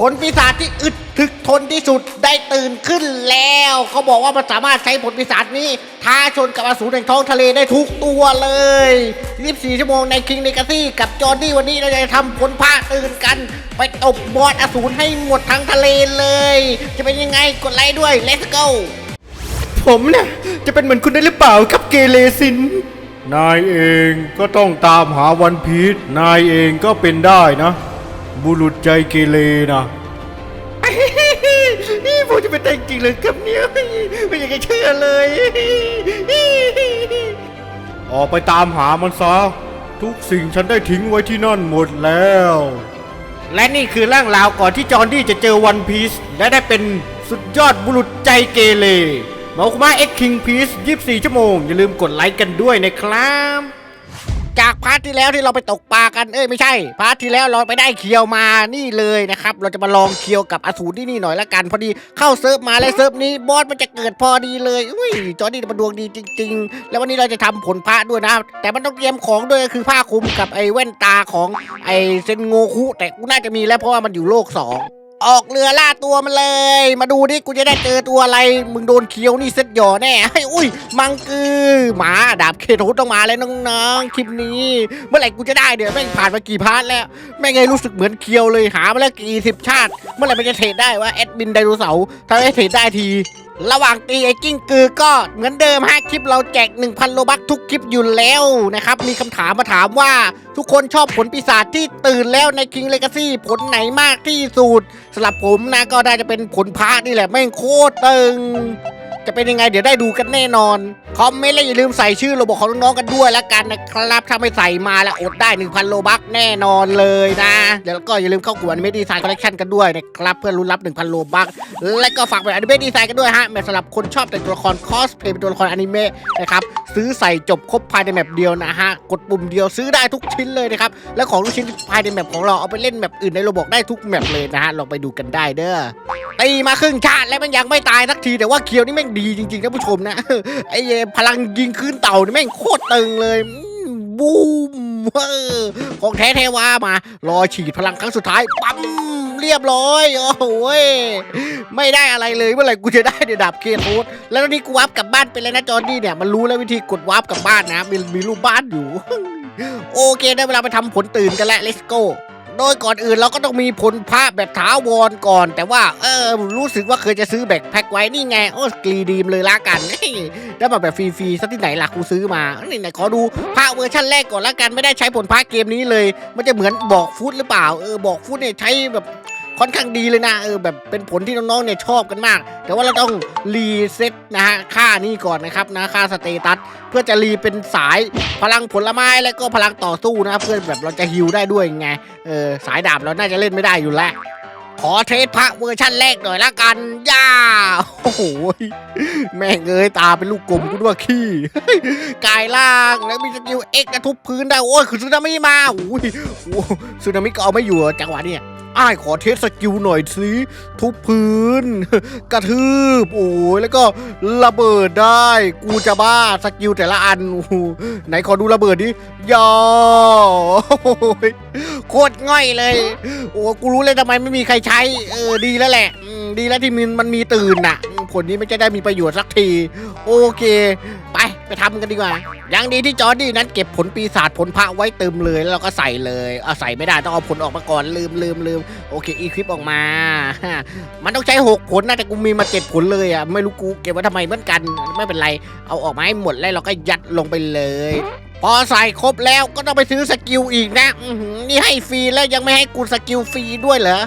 ผลปีศาจที่อึดถึกทนที่สุดได้ตื่นขึ้นแล้วเขาบอกว่ามันสามารถใช้ผลปีศาจนี้ท้าชนกับอสูรแห่งท้องทะเลได้ทุกตัวเลย24ชั่วโมงในคิง l นกาซี่กับจอร์ดี้วันนี้เราจะทำผลพระตื่นกัน ไปตบบอสอสูรให้หมดทั้งทะเลเลย จะเป็นยังไงกดไลค์ด้วย let's go ผมเนี่ยจะเป็นเหมือนคุณได้หรือเปล่าครับเกเรซินนายเองก็ต้องตามหาวันพีชนายเองก็เป็นได้นะ บุรุษใจเกเรนะผมจะเป็นแต่จริงเลยครับเนี่ยไม่อยากจะเชื่อเลย ออกไปตามหามันซะ ทุกสิ่งฉันได้ทิ้งไว้ที่นั่นหมดแล้ว และนี่คือเรื่องราวก่อนที่จอร์ดี้จะเจอวันพีซและได้เป็นสุดยอดบุรุษใจเกเรมาคุมาเอ็กคิงพีซ24 ชั่วโมง อย่าลืมกดไลค์กันด้วยนะครับ จากพาร์ทที่แล้วที่เราไปตกปลากัน เอ้ยไม่ใช่ พาร์ทที่แล้วเราไปได้เคียวมานี่เลยนะครับ เราจะมาลองเคียวกับอสูรที่นี่หน่อยละกัน พอดีเข้าเซิร์ฟมาและเซิร์ฟนี้บอสมันจะเกิดพอดีเลย อุ้ย จอร์ดี้มันดวงดีจริง ๆ แล้ววันนี้เราจะทำผลพระด้วยนะ แต่มันต้องเตรียมของด้วยคือผ้าคลุมกับไอ้แว่นตาของไอ้เซนโงคุ แต่กูน่าจะมีแล้วเพราะว่ามันอยู่โลกสอง ออกเรือล่าตัวมันเลย มาดูดิกูจะได้เจอตัวอะไร มึงโดนเคี้ยวนี่เซ็ตหย่อแน่ให้อุ้ย มังกือหมาดาบเคทูต้องมาแล้วน้องๆคลิปนี้ เมื่อไหร่กูจะได้เดี๋ยวแม่งผ่านมากี่พาร์ทแล้วแม่งไงรู้สึกเหมือนเคี้ยวเลยหามาแล้วกี่สิบชาติ เมื่อไหร่มันจะเทรดได้ว่าแอดมินไดโนเสาร์ถ้าให้เทรดได้ที ระหว่างตีไอ้กิ้งกือก็เหมือนเดิมฮะคลิปเราแจก 1,000 โลบักทุกคลิปอยู่แล้วนะครับ มีคำถามมาถามว่าทุกคนชอบผลปีศาจที่ตื่นแล้วในคิงเลกาซี่ผลไหนมากที่สุดสำหรับผมนะก็ได้จะเป็นผลพระนี่แหละแม่งโคตรตึง จะเป็นยังไงเดี๋ยวได้ดูกันแน่นอน คอมเมนต์และอย่าลืมใส่ชื่อโลบอกของน้องๆกันด้วยแล้วกันนะครับ ถ้าไม่ใส่มาแล้วอดได้ 1,000 โลบักแน่นอนเลยนะเดี๋ยวก็อย่าลืมเข้ากลุ่มอนิเมะดีไซน์คอลเลคชันกันด้วยนะครับ เพื่อลุ้นรับ 1,000 โลบักและก็ฝากไปอนิเมะดีไซน์กันด้วยฮะแบบสำหรับคนชอบแต่งตัวละครคอสเพลย์เป็นตัวละครอนิเมะนะครับซื้อใส่จบครบภายในแมปเดียวนะฮะกดปุ่มเดียวซื้อได้ทุกชิ้นเลยนะครับและของทุกชิ้นภายในแมปของเราเอาไปเล่นแมปอื่นในโลบอกได้ทุกแมปเลยนะฮะลองไปดูกันได้เด้อ ตีมาครึ่งชาติแล้วมันยังไม่ตายสักทีแต่ว่าเคียวนี่แม่งดีจริงๆนะผู้ชมนะไอ้เยพลังยิงคืนเต่านี่แม่งโคตรตึงเลยบูมเออของแท้เทวามารอฉีดพลังครั้งสุดท้ายปั๊มเรียบร้อย โอ้โหไม่ได้อะไรเลยเมื่อไหร่กูจะได้เดี๋ยวดับเคโทสแล้วตอนนี้กูวาร์ปกลับบ้านไปเลยนะจอร์ดี้เนี่ยมันรู้แล้ววิธีกดวาร์ปกลับบ้านนะมีมีรูปบ้านอยู่ โอเคได้เวลาไปทำผลตื่นกันแล้ว let's go โดยก่อนอื่นเราก็ต้องมีผลพระแบบถาวรก่อน แต่ว่าเออรู้สึกว่าเคยจะซื้อแบกแพ็คไว้นี่ไงโอ้กรีดีมเลยละกันได้มาแบบฟรีๆซะที่ไหนล่ะกูซื้อมานี่ไหนขอดูพระเวอร์ชันแรกก่อนละกันไม่ได้ใช้ผลพระเกมนี้เลย มันจะเหมือนบอกฟุตหรือเปล่าเออบอกฟุตเนี่ยใช้แบบ ค่อนข้างดีเลยนะเออแบบเป็นผลที่น้องๆเนี่ยชอบกันมาก แต่ว่าเราต้องรีเซ็ตนะฮะค่านี้ก่อนนะครับนะค่าสเตตัสเพื่อจะรีเป็นสายพลังผลไม้แล้วก็พลังต่อสู้นะครับเพื่อแบบเราจะฮิวได้ด้วยไงเออสายดาบเราน่าจะเล่นไม่ได้อยู่แล้วขอเทสพระเวอร์ชั่นแรกหน่อยละกัน ย่า โอ้โห แม่งเอ้ยตาเป็นลูกกลมกูด้วยขี้ กายล่างแล้วมีสกิลเอ็กซ์กระทุบพื้นได้ โอ้ยคือซึนามิมาอุ้ยโอ้ซึนามิก็เอาไม่อยู่จังหวะเนี้ย อ้ายขอเทสสกิลหน่อยสิทุบพื้น กระทืบโอ้ยแล้วก็ระเบิดได้ กูจะบ้าสกิลแต่ละอันไหนขอดูระเบิดดิยอโอ้ยโคตรง่อยเลย โอ้กูรู้เลยทำไมไม่มีใครใช้ เออดีแล้วแหละดีแล้วที่มันมันมีตื่นน่ะ ผลนี้ไมันจะได้มีประโยชน์สักที โอเค ไป ไปทำกันดีกว่าย่างดีที่จอร์ดี้นั้นเก็บผลปีศาจผลพระไว้เติมเลยแล้วเราก็ใส่เลยเอาใส่ไม่ได้ต้องเอาผลออกมาก่อนลืมลืมลืมโอเคอีคลิปออกมา มันต้องใช้หกผลนะแต่กูมีมาเจ็ดผลเลยอะไม่รู้กูเก็บไว้ทำไมเหมือนกันไม่เป็นไรเอาออกมาให้หมดแล้วเราก็ยัดลงไปเลยพอใส่ครบแล้วก็ต้องไปซื้อสกิลอีกนะนี่ให้ฟรีแล้วยังไม่ให้กูสกิลฟรีด้วยเหรอ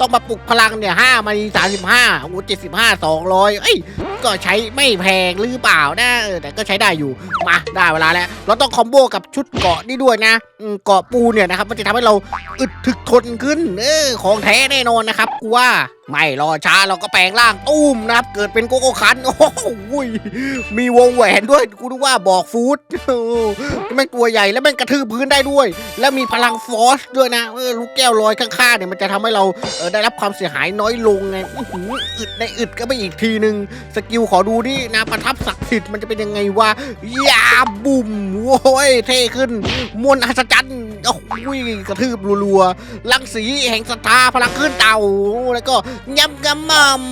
ต้องมาปลุกพลังเนี่ยห้ามาดีสามสิบห้าโอ้เจ็ดสิบห้าสองร้อยเอ้ยก็ใช้ไม่แพงหรือเปล่านะเออแต่ก็ใช้ได้อยู่มาได้เวลาแล้วเราต้องคอมโบกับชุดเกาะนี่ด้วยนะอืมเกาะปูเนี่ยนะครับมันจะทำให้เราอึดถึกทนขึ้นเออของแท้แน่นอนนะครับกูว่าไม่รอช้าเราก็แปลงร่างตุ้มนะครับ เกิดเป็นโกโก้คันโอ้โหมีวงแหวนด้วยกูรู้ว่าบอกฟูดโอ้แม่งตัวใหญ่แล้วแม่งกระทืบพื้นได้ด้วย แล้วมีพลังฟอสด้วยนะเออลูกแก้วลอยข้างๆเนี่ยมันจะทำให้เราเออได้รับความเสียหายน้อยลงไงอื้อหืออึดในอึดก็ไปอีกทีนึงสกิลขอดูดินะประทับศักดิ์สิทธิ์มันจะเป็นยังไงวะยาบุ่มโว้ยเท่ขึ้นมวลอัศจรรย์โอ้โหกระทืบรัวๆลังสีแห่งศรัทธาพลังขึ้นเต่าแล้วก็ยำกระหม่อม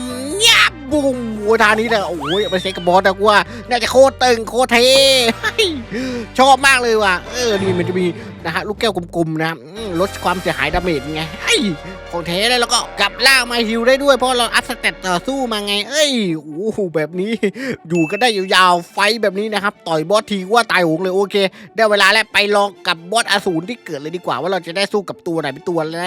ยับบุ้มโอ้ยทานี้นี่ยโอ้ยเอาไปเซ็กกับบอสนะกูว่าน่าจะโคตรตึงโคตรเท่ชอบมากเลยว่ะเออนี่มันจะมีนะฮะลูกแก้วกลมๆนะลดความเสียหายดาเมจไงไอ้ ของเทได้แล้วก็กลับล่างมาฮิวได้ด้วยเพราะเราอัพสเตตต่อสู้มาไง เอ้ยโอ้โหแบบนี้ อยู่ก็ได้ยาวๆไฟแบบนี้นะครับ ต่อยบอสทีว่าตายหงเลยโอเค ได้เวลาแล้วไปลองกับบอสอสูรที่เกิดเลยดีกว่าว่าเราจะได้สู้กับตัวไหนเป็นตัวแร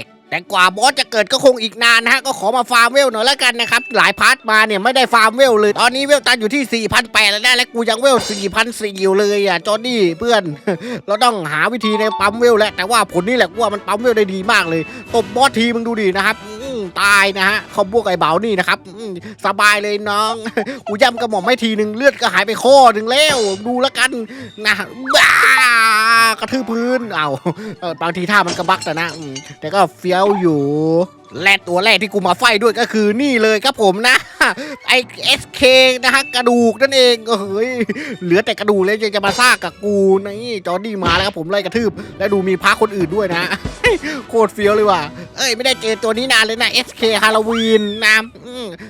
ก แต่กว่าบอสจะเกิดก็คงอีกนานนะฮะก็ขอมาฟาร์มเวลหน่อยละกันนะครับหลายพาร์ทมาเนี่ยไม่ได้ฟาร์มเวลเลย ตอนนี้เวลตันอยู่ที่ 4,800แล้วนะและกูยังเวล4,400อยู่เลยอะจอห์นนี่เพื่อน เราต้องหาวิธีในปั๊มเวลแหละแต่ว่าผลนี่แหละว่ามันปั๊มเวลได้ดีมากเลยตบบอสทีมึงดูดินะครับ ตายนะฮะเขาบวกไอ้เบานี่นะครับสบายเลยน้องกูย่ำกระหม่อมไม่ทีหนึ่งเลือดก็หายไปข้อหนึ่งแล้ว ดูแล้วกันนะบ้ากระทืบพื้นเอาบางทีท่ามันกระบักแต่นะแต่ก็เฟี้ยวอยู่ และตัวแรกที่กูมาไฟด้วยก็คือนี่เลยครับผมนะไอเอสเคนะฮะกระดูกนั่นเองเฮ้ยเหลือแต่กระดูกเลยยังจะมาซากกับกูนี่จอร์ดี้มาแล้วครับผมไล่กระทืบ และดูมีพาคนอื่นด้วยนะ โคตรเฟี้ยวเลยว่ะเอ้ยไม่ได้เจอตัวนี้นานเลยนะ SK ฮาโลวีนนะ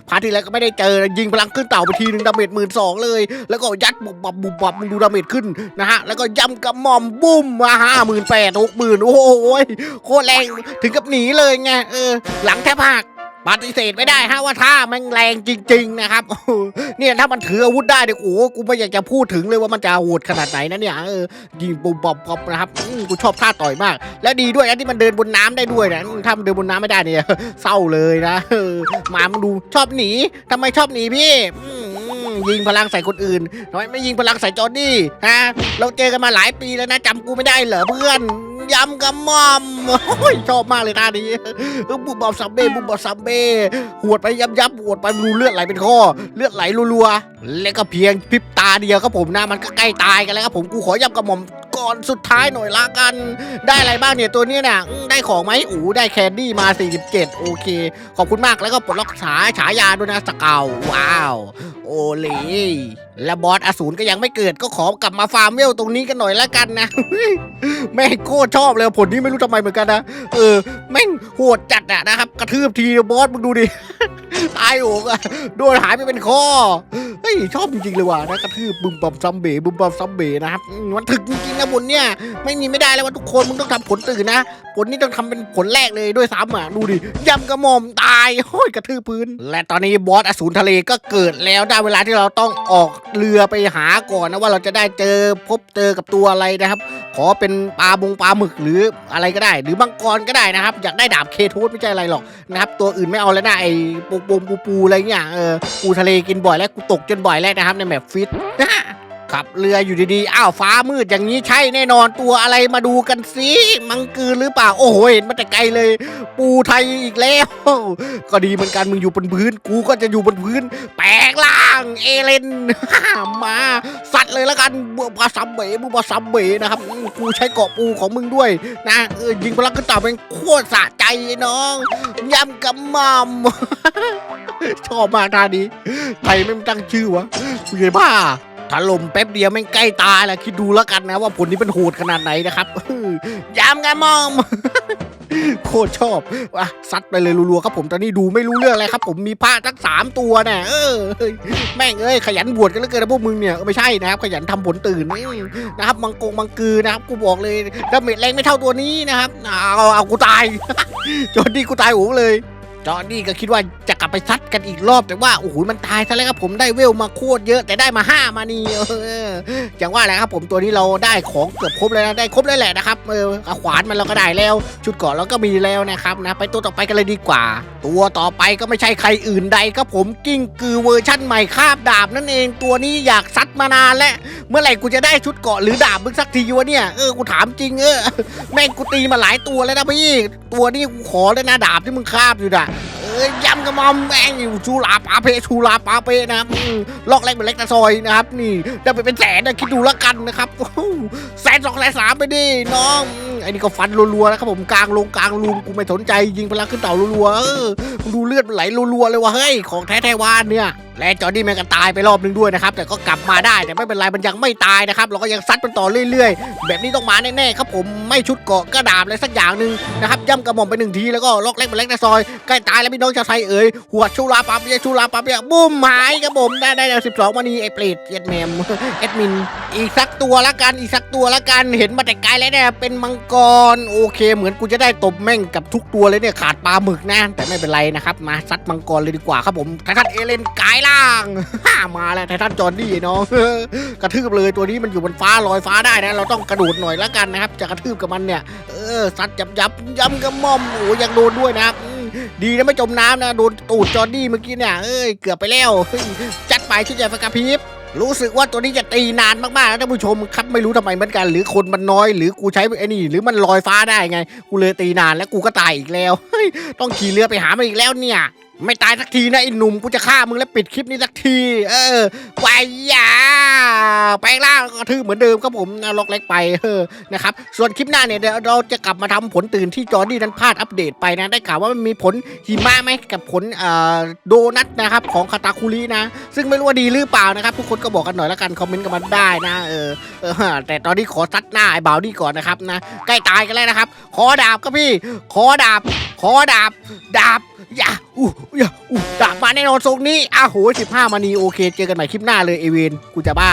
พาร์ทที่แล้วก็ไม่ได้เจอยิงพลังขึ้นเต่าไปทีหนึ่งดาเมจหมื่นสองเลย แล้วก็ยัดบุบบับบุบบับมึงดูดาเมจขึ้นนะฮะแล้วก็ย่ำกระหม่อมบุ้มมาห้าหมื่นแปดหกหมื่นโอ้โหโคตรแรงถึงกับหนีเลยไงเออหลังแทบหัก ปฏิเสธไม่ได้ฮะว่าท่ามันแรงจริง ๆ นะครับ เนี่ยถ้ามันถืออาวุธได้เนี่ยโอ้กูไม่อยากจะพูดถึงเลยว่ามันจะโหดขนาดไหนนะเนี่ยเออยิงปุบปับปอบนะครับกูชอบท่าต่อยมาก และดีด้วยนะที่มันเดินบนน้ำได้ด้วยนะถ้ามันเดินบนน้ำไม่ได้เนี่ยเศร้าเลยนะหมามันดูชอบหนีทำไมชอบหนีพี่ ยิงพลังใส่คนอื่นทำไมไม่ยิงพลังใส่จอร์ดี้ฮะเราเจอกันมาหลายปีแล้วนะจำกูไม่ได้เหรอเพื่อนยำกระหม่อมโอ้ยชอบมากเลยท่านี้บุบบอบซัมเบ้บุบบอบซัมเบ้หวดไปยับยับหวดไปรูเลือดไหลเป็นข้อ เลือดไหลรัวๆ แล้วก็เพียงพริบตาเดียวครับผมนะมันก็ใกล้ตายกันแล้วครับผมกูขอยำกระหม่อม ก่อนสุดท้ายหน่อยละกัน ได้อะไรบ้างเนี่ยตัวนี้ยน่ะได้ของไหมอูได้แคนดี้มา 47 โอเค ขอบคุณมากแล้วก็ปลดล็อกฉาฉายาด้วยนะสเกาวว้าว โอเลและบอสอสูรก็ยังไม่เกิดก็ขอกลับมาฟาร์มเวลตรงนี้กันหน่อยแล้วกันนะแม่งโคตรชอบเลยผลนี้ไม่รู้ทำไมเหมือนกันนะ เออแม่งโหดจัดอะนะครับ กระทืบทีบอสมึงดูดิ ตายโอกอะโดนหายไปเป็นข้อเฮ้ยชอบจริงๆเลยว่ะนะกระทืบบึมบัมซัมเบบึมบัมซัมเบนะครับมันถึกจริงๆนะบนเนี่ยไม่มีไม่ได้แล้วว่าทุกคนมึงต้องทำผลตื่นนะผลนี้ต้องทำเป็นผลแรกเลยด้วยซ้ำอะดูดิยำกระหม่อมตายโอ้ยกระทืบพื้น และตอนนี้บอสอสูรทะเลก็เกิดแล้วได้เวลาที่เราต้องออกเรือไปหาก่อนนะว่าเราจะได้เจอพบเจอกับตัวอะไรนะครับ ขอเป็นปลาบงปลาหมึกหรืออะไรก็ได้ หรือมังกรก็ได้นะครับ อยากได้ดาบเคทูสไม่ใช่อะไรหรอกนะครับตัวอื่นไม่เอาแล้วนะไอ้ปูปูปูปูอะไรอย่างเออปูทะเลกินบ่อยแล้วกูตกจนบ่อยแล้วนะครับในแมปฟิต ขับเรืออยู่ดีๆ อ้าวฟ้ามืดอย่างนี้ใช่แน่นอนตัวอะไรมาดูกันสิมังกือหรือเปล่า โอ้โหเห็นมาแต่ไกลเลย ปูไทยอีกแล้ว ก็ดีเหมือนกันมึงอยู่บนพื้น กูก็จะอยู่บนพื้น แปลงร่างเอเลนมา สัตว์เลยล้วกันบูบาซัมเบบูบาซัมเบนะครับ กูใช้เกาะปูของมึงด้วย นะเออยิงพลังขึ้นต่อเป็นโคตรสะใจน้องยำกำมอมชอบมาท่านี้ใครไม่ตั้งชื่อวะกูจะบ้า ถล่มแป๊บเดียวแม่งใกล้ตายแล้วคิดดูแล้วกันนะว่าผลนี้เป็นโหดขนาดไหนนะครับยามกันมอมโคตรชอบว่ะซัดไปเลยรัวๆครับผมตอนนี้ดูไม่รู้เรื่องอะไรครับ ผมมีพระทั้งสามตัวนี่ยเออแม่งเอ้ยขยันบวชกันเหลือเกินนะพวกมึงเนี่ยไม่ใช่นะครับ ขยันทำผลตื่นนะครับมังกงมังกือนะครับกูบอกเลยดาเมจแรงไม่เท่าตัวนี้นะครับเอาเอากูตายจอร์ดี้กูตายโอ้เลย จอร์ดี้ก็คิดว่าจะกลับไปซัดกันอีกรอบแต่ว่าโอ้โหมันตายซะแล้วครับผมได้เวลมาโคตรเยอะแต่ได้มาห้ามานี่เอออย่างว่าแหละครับผมตัวนี้เราได้ของเกือบครบแล้วนะได้ครบเลยแหละนะครับเออขวานมันเราก็ได้แล้ว ชุดเกาะเราก็มีแล้วนะครับนะไปตัวต่อไปกันเลยดีกว่า ตัวต่อไปก็ไม่ใช่ใครอื่นใดครับผมกิ้งกือเวอร์ชั่นใหม่คาบดาบนั่นเองตัวนี้อยากซัดมานานแล้วเมื่อไหร่กูจะได้ชุดเกาะหรือดาบมึงสักทีวะเนี่ยเออกูถามจริงเออแม่งกูตีมาหลายตัวแล้วนะพี่ตัวนี้กูขอเลยนะดาบที่มึงคาบอยู่น่ะ อ้ยยำกระมอมแม่งอยู่ชูลาปาเปชูลาปาเปนะครับอืมลอกแรกเป็นเล็กตะซอยนะครับ นี่ได้ไปเป็นแสนนะคิดดูแล้วกันนะครับแสนสองแสนสามไปดิน้อง ไอ้นี่ก็ฟันรัวๆนะครับผมกลางลงกลางลุมกูไม่สนใจยิงพลังขึ้นเต่ารัวๆเออดูเลือดมันไหลรัวๆเลยวะเฮ้ยของแท้ไทวานเนี่ยและจอร์ดี้แม่งก็ตายไปรอบนึงด้วยนะครับแต่ก็กลับมาได้แต่ไม่เป็นไรมันยังไม่ตายนะครับเราก็ยังซัดมันต่อเรื่อยๆ แบบนี้ต้องมาแน่ๆครับผมไม่ชุดเกาะก็ดาบเลยสักอย่างหนึ่งนะครับย่ำกระหม่อมไปหนึ่งทีแล้วก็ล็อกเล็กมาเล็กในซอยใกล้ตายแล้วพี่น้องชาวไทยเอ๋ยหัวชูราปั๊บเยชูราปั๊บเยบุ้มหายครับผมได้ได้แล้วสิบสองวันนี้ไอ้เปรตเอ็ดแมมเอ็ดมิน อีกสักตัวละกันอีกสักตัวละกันเห็นมาแต่ไกลแล้วเนี่ยเป็นมังกรโอเค เหมือนกูจะได้ตบแม่งกับทุกตัวเลยเนี่ยขาดปลาหมึกนะ แต่ไม่เป็นไรนะครับมาซัดมังกรเลยดีกว่าครับผมไททันเอเลนกายล่างมาแล้วไททันจอร์ดี้เนาะกระทืบเลยตัวนี้มันอยู่บนฟ้าลอยฟ้าได้นะ เราต้องกระโดดหน่อยละกันนะครับ จะกระทืบกับมันเนี่ยเออซัดยับยับย้ำกระม่อมโอ้ยังโดนด้วยนะครับดีนะไม่จมน้ำนะโดนตูดจอร์ดี้เมื่อกี้เนี่ยเอ้ยเกือบไปแล้วจัดไปชิ้นใหญ่ไฟกระพริบ รู้สึกว่าตัวนี้จะตีนานมากๆนะท่านผู้ชมครับไม่รู้ทำไมเหมือนกัน หรือคนมันน้อย หรือกูใช้ไอ้นี่ หรือมันลอยฟ้าได้ไง กูเลยตีนานแล้วกูก็ตายอีกแล้วต้องขี่เรือไปหามันอีกแล้วเนี่ย ไม่ตายสักทีนะไอ้หนุ่มกูจะฆ่ามึงแล้วปิดคลิปนี้สักที เออไปยาไปล่ากระทืบเหมือนเดิมครับผมนะล็อกเล็กไปเออนะครับ ส่วนคลิปหน้าเนี่ยเดี๋ยวเราจะกลับมาทำผลตื่นที่จอร์ดี้นั้นพลาดอัปเดตไปนะ ได้ข่าวว่ามันมีผลหิมะไหมกับผลเอ่อโดนัทนะครับของคาตาคุรินะ ซึ่งไม่รู้ว่าดีหรือเปล่านะครับ ทุกคนก็บอกกันหน่อยแล้วกันคอมเมนต์กันมาได้นะเออแต่ตอนนี้ขอซัดหน้าไอ้บ่าวนี่ก่อนนะครับนะใกล้ตายกันแล้วนะครับ ขอดาบครับพี่ ขอดาบ อดาบ ดาบ อย่าอู้อย่าอู้ดาบมาแน่นอนทรงนี้อ้าโหสิบห้ามานีโอเค เจอกันใหม่คลิปหน้าเลยเอเวนกูจะบ้า